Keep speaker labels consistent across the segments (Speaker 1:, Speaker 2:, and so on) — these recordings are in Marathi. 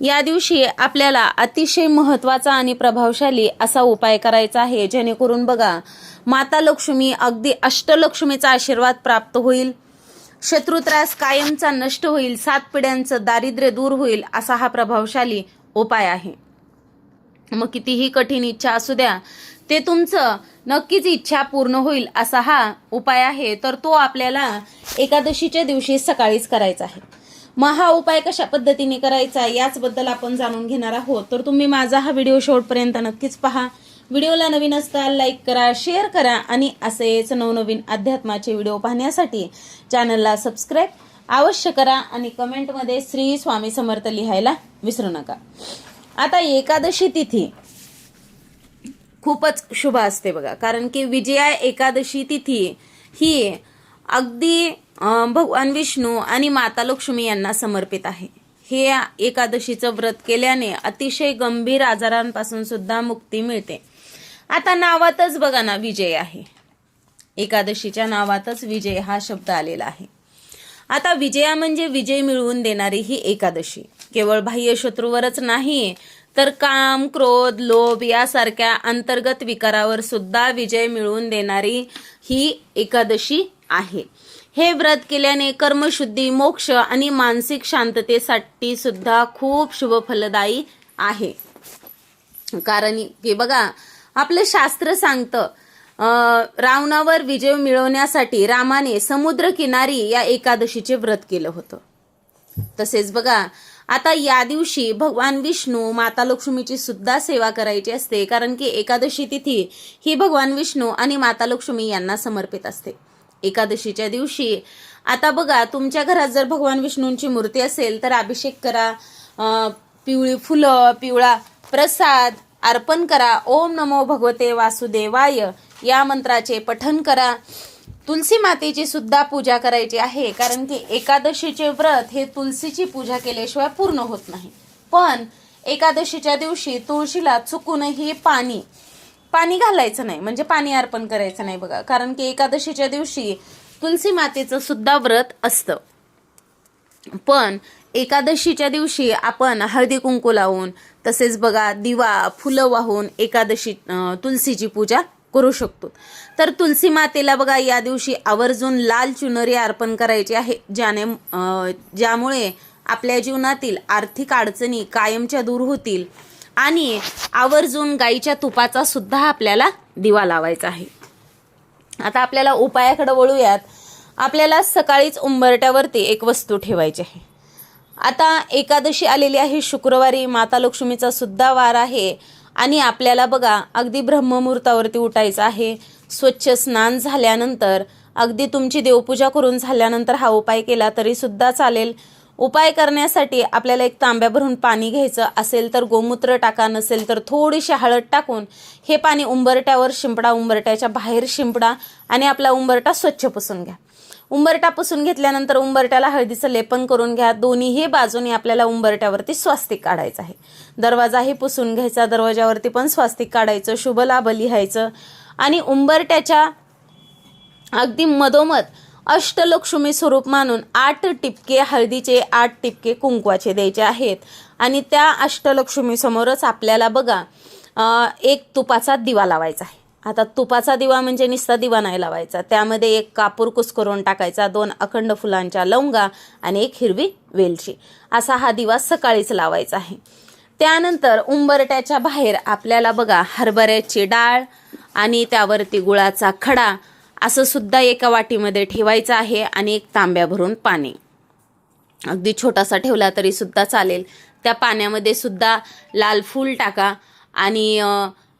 Speaker 1: या दिवशी आपल्याला अतिशय महत्त्वाचा आणि प्रभावशाली असा उपाय करायचा आहे. जेणेकरून बघा माता लक्ष्मी अगदी अष्टलक्ष्मीचा आशीर्वाद प्राप्त होईल. शत्रुत्रास कायमचा नष्ट होईल. सात पिढ्यांचं दारिद्र्य दूर होईल असा हा प्रभावशाली उपाय आहे. मग कितीही कठीण इच्छा असू द्या ते तुमचं नक्कीच इच्छा पूर्ण होईल असा हा उपाय आहे. तर तो आपल्याला एकादशीच्या दिवशी सकाळीच करायचा आहे. मग हा उपाय कशा पद्धतीने करायचा याचबद्दल आपण जाणून घेणार आहोत. तर तुम्ही माझा हा व्हिडिओ शेवटपर्यंत नक्कीच पहा. व्हिडिओला नवीन असता लाईक करा शेअर करा आणि असेच नवनवीन अध्यात्माचे व्हिडिओ पाहण्यासाठी चॅनलला सबस्क्राईब अवश्य करा आणि कमेंटमध्ये श्री स्वामी समर्थ लिहायला विसरू नका. आता एकादशी तिथी खूपच शुभ असते बघा. कारण की विजया एकादशी तिथी ही अगदी भगवान विष्णू आणि माता लक्ष्मी यांना समर्पित आहे. हे एकादशीचं व्रत केल्याने अतिशय गंभीर आजारांपासून सुद्धा मुक्ती मिळते. आता नावातच बघा ना विजय आहे. एकादशीच्या नावातच विजय हा शब्द आलेला आहे. आता विजया म्हणजे विजय मिळवून देणारी ही एकादशी. केवळ बाह्य शत्रूवरच नाही तर काम क्रोध लोभ यासारख्या अंतर्गत विकारावर सुद्धा विजय मिळवून देणारी ही एकादशी आहे. हे व्रत केल्याने कर्मशुद्धी मोक्ष आणि मानसिक शांततेसाठी सुद्धा खूप शुभ फलदायी आहे. कारण की बघा आपलं शास्त्र सांगतं रावणावर विजय मिळवण्यासाठी रामाने समुद्रकिनारी या एकादशीचे व्रत केलं होतं. तसेच बघा आता या दिवशी भगवान विष्णू माता लक्ष्मीची सुद्धा सेवा करायची असते कारण की एकादशी तिथी ही भगवान विष्णू आणि माता लक्ष्मी यांना समर्पित असते. एकादशीच्या दिवशी. आता बघा तुमच्या घरात जर भगवान विष्णूंची मूर्ती असेल तर अभिषेक करा पिवळी फुलं पिवळा प्रसाद अर्पण करा. ओम नमो भगवते वासुदेवाय. या मंत्राचे पठन करा. तुलसी मातेची सुद्धा पूजा करायची आहे कारण की एकादशीचे व्रत हे तुलसीची पूजा केल्याशिवाय पूर्ण होत नाही. पण एकादशीच्या दिवशी तुळशीला चुकूनही पाणी पाणी घालायचं नाही म्हणजे पाणी अर्पण करायचं नाही बघा. कारण की एकादशीच्या दिवशी तुलसी मातेचं सुद्धा व्रत असतं. पण एकादशीच्या दिवशी आपण हळदी कुंकू लावून तसेच बघा दिवा फुलं वाहून एकादशी तुलसीची पूजा करू शकतो. तर तुलसी मातेला बघा या दिवशी आवर्जून लाल चुनरी अर्पण करायची आहे ज्याने ज्यामुळे आपल्या जीवनातील आर्थिक अडचणी कायमच्या दूर होतील. आणि आवर्जून गाईच्या तुपाचा सुद्धा आपल्याला दिवा लावायचा आहे. आता आपल्याला उपायाकडे वळूयात. आपल्याला सकाळीच उंबरट्यावरती एक वस्तू ठेवायची आहे. आता एकादशी आलेली आहे शुक्रवारी माता लक्ष्मीचा सुद्धा वार आहे आणि आपल्याला बघा अगदी ब्रह्ममुहूर्तावरती उठायचं आहे. स्वच्छ स्नान झाल्यानंतर अगदी तुमची देवपूजा करून झाल्यानंतर हा उपाय केला तरी सुद्धा चालेल. उपाय करण्यासाठी आपल्याला एक तांब्या भरून पाणी घ्यायचं असेल तर गोमूत्र टाका नसेल तर थोडीशी हळद टाकून हे पाणी उंबरट्यावर शिंपडा उंबरट्याच्या बाहेर शिंपडा आणि आपला उंबरटा स्वच्छ पुसून घ्या. उंबरटा पुसून घेतल्यानंतर उंबरट्याला हळदीचं लेपन करून घ्या. दोन्हीही बाजूने आपल्याला उंबरट्यावरती स्वास्तिक काढायचं आहे. दरवाजाही पुसून घ्यायचा दरवाजावरती पण स्वास्तिक काढायचं शुभ लाभ लिहायचं आणि उंबरट्याच्या अगदी मधोमध अष्टलक्ष्मी स्वरूप मानून आठ टिपके हळदीचे आठ टिपके कुंकवाचे द्यायचे आहेत. आणि त्या अष्टलक्ष्मी समोरच आपल्याला बघा एक तुपाचा दिवा लावायचा आहे. आता तुपाचा दिवा म्हणजे निस्ता दिवा नाही लावायचा. त्यामध्ये एक कापूर कुस्करून टाकायचा दोन अखंड फुलांच्या लवंगा आणि एक हिरवी वेलची. असा हा दिवा सकाळीच लावायचा आहे. त्यानंतर उंबरट्याच्या बाहेर आपल्याला बघा हरभऱ्याची डाळ आणि त्यावरती गुळाचा खडा असं सुद्धा एका वाटीमध्ये ठेवायचं आहे आणि एक तांब्या भरून पाणी. अगदी छोटासा ठेवला तरी सुद्धा चालेल. त्या पाण्यामध्ये सुद्धा लाल फूल टाका आणि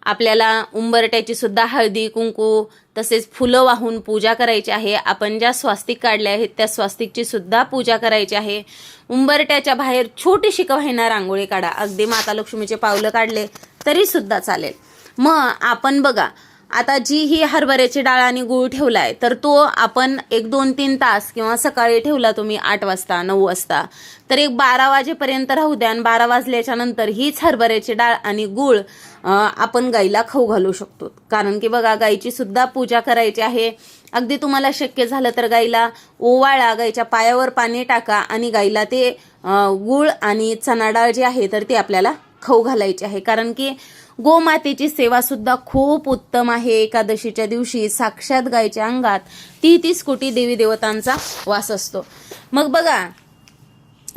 Speaker 1: आपल्याला उंबरट्याची सुद्धा हळदी कुंकू तसेच फुलं वाहून पूजा करायची आहे. आपण ज्या स्वास्तिक काढल्या आहेत त्या स्वास्तिकची सुद्धा पूजा करायची आहे. उंबरट्याच्या बाहेर छोटीशी कव्हायना रांगोळी काढा. अगदी माता लक्ष्मीचे पावलं काढले तरी सुद्धा चालेल. मग आपण बघा आता जी ही हरभऱ्याची डाळ आणि गूळ ठेवलाय तर तो आपण एक दोन तीन तास किंवा सकाळी ठेवला तुम्ही आठ वाजता नऊ वाजता. तर एक बारा वाजेपर्यंत राहू द्या आणि बारा वाजल्याच्या नंतर हीच हरभऱ्याची डाळ आणि गूळ आपण गाईला खाऊ घालू शकतो. कारण की बघा गाईची सुद्धा पूजा करायची आहे. अगदी तुम्हाला शक्य झालं तर गाईला ओवाळा गाईच्या पायावर पाणी टाका आणि गाईला ते गूळ आणि चणा डाळ जी आहे तर ती आपल्याला खाऊ घालायची आहे. कारण की गोमातेची सेवा सुद्धा खूप उत्तम आहे. एकादशीच्या दिवशी साक्षात गायच्या अंगात ती तीस कोटी देवी देवतांचा वास असतो. मग बघा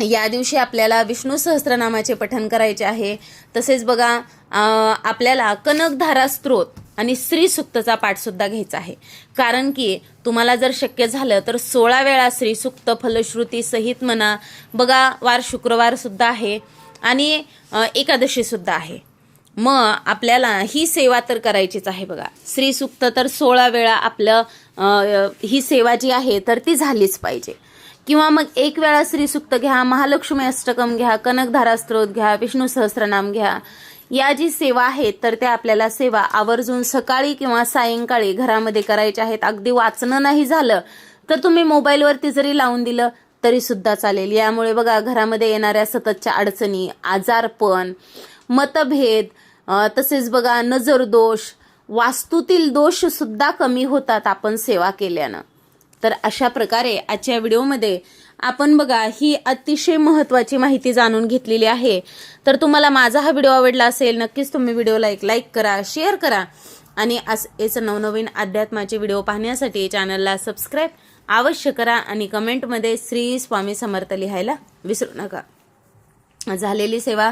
Speaker 1: या दिवशी आपल्याला विष्णू सहस्त्रनामाचे पठण करायचे आहे. तसेच बघा आपल्याला कनकधारा स्त्रोत आणि श्री सुक्तचा पाठ सुद्धा घ्यायचा आहे. कारण की तुम्हाला जर शक्य झालं तर सोळा वेळा श्री सुक्त फलश्रुती सहित म्हणा बघा वार शुक्रवार सुद्धा आहे आणि एकादशीसुद्धा एकादशी सुद्धा आहे. मग आपल्याला ही सेवा तर करायचीच आहे बघा. श्री सुक्त तर सोळा वेळा आपलं ही सेवा जी आहे तर ती झालीच पाहिजे. किंवा मग एक वेळा श्रीसुक्त घ्या महालक्ष्मी अष्टकम घ्या कनकधारा स्त्रोत घ्या विष्णू सहस्रनाम घ्या. या जी सेवा आहेत तर त्या आपल्याला सेवा आवर्जून सकाळी किंवा सायंकाळी घरामध्ये करायच्या आहेत. अगदी वाचणं नाही झालं तर तुम्ही मोबाईलवरती जरी लावून दिलं तरी सुद्धा चालेल. यामुळे बघा घरामध्ये येणाऱ्या सततच्या अडचणी आजारपण मतभेद तसेच बघा नजर दोष वास्तूतील दोष सुद्धा कमी होतात आपण सेवा केल्यानं. तर अशा प्रकारे आजच्या व्हिडिओमध्ये आपण बघा ही अतिशय महत्त्वाची माहिती जाणून घेतलेली आहे. तर तुम्हाला माझा हा व्हिडिओ आवडला असेल नक्कीच तुम्ही व्हिडिओला एक लाईक करा शेअर करा. आणि असेच नवनवीन अध्यात्माचे व्हिडिओ पाहण्यासाठी चॅनलला सबस्क्राईब अवश्य करा आणि कमेंटमध्ये श्री स्वामी समर्थ लिहायला विसरू नका. झालेली सेवा